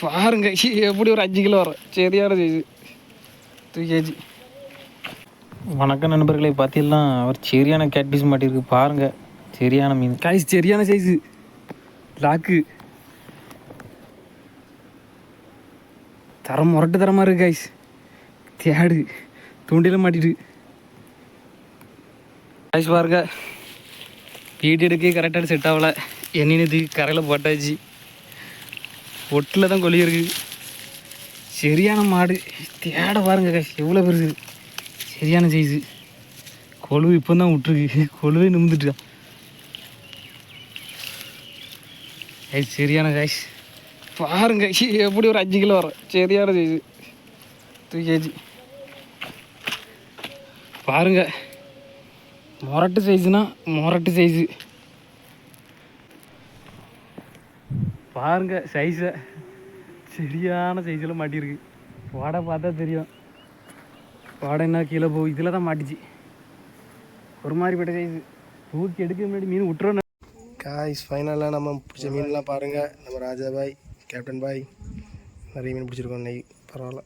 பாருங்க. எப்படி ஒரு அஞ்சு கிலோ வரும். சரியான சைஸு டூ கேஜி வணக்கம் நண்பர்களே. பார்த்தீங்கன்னா அவர் சரியான கேட்பீஸ் மாட்டிருக்கு பாருங்க. சரியான மீன். காய்ஸ் சரியான சைஸு லாக்கு தரம் முரட்டு தரமாக இருக்கு காய்ஸ் தேடு. தூண்டில மாட்டிட்டு. காய்ஸ் பாருங்க. வீடு எடுக்க கரெக்டாக செட் ஆகல. என்னது கரையில் போட்டாச்சு. ஒட்டில் தான் கொல்லி இருக்குது சரியான மாடு. தேட பாருங்க காய்ஸ் எவ்வளோ பெருசு. சரியான சைஸு கொழுவு இப்போ தான் விட்டுருக்கு. கொழுவே நிமிந்துட்டா ஐஸ் சரியான காய்ஸ் பாருங்க எப்படி ஒரு அஞ்சு கிலோ வரும். சரியான சைஸு டூ கேஜி பாருங்க. மொரட்டு சைஸுனா மொரட்டு சைஸு பாருங்க சைஸை சரியான சைஸில் மாட்டியிருக்கு. வாடை பார்த்தா தெரியும். வாடை என்ன கீழே போ இதில் தான் மாட்டிச்சு. ஒரு மாதிரிப்பட்ட சைஸ் தூக்கி எடுக்க முன்னாடி மீன் விட்டுறோம் காய்ஸ் ஃபைனலாக நம்ம பிடிச்ச மீன்லாம் பாருங்கள் நம்ம ராஜா பாய் கேப்டன் பாய் நிறைய மீன் பிடிச்சிருக்கோம் இன்னைக்கு. பரவாயில்ல.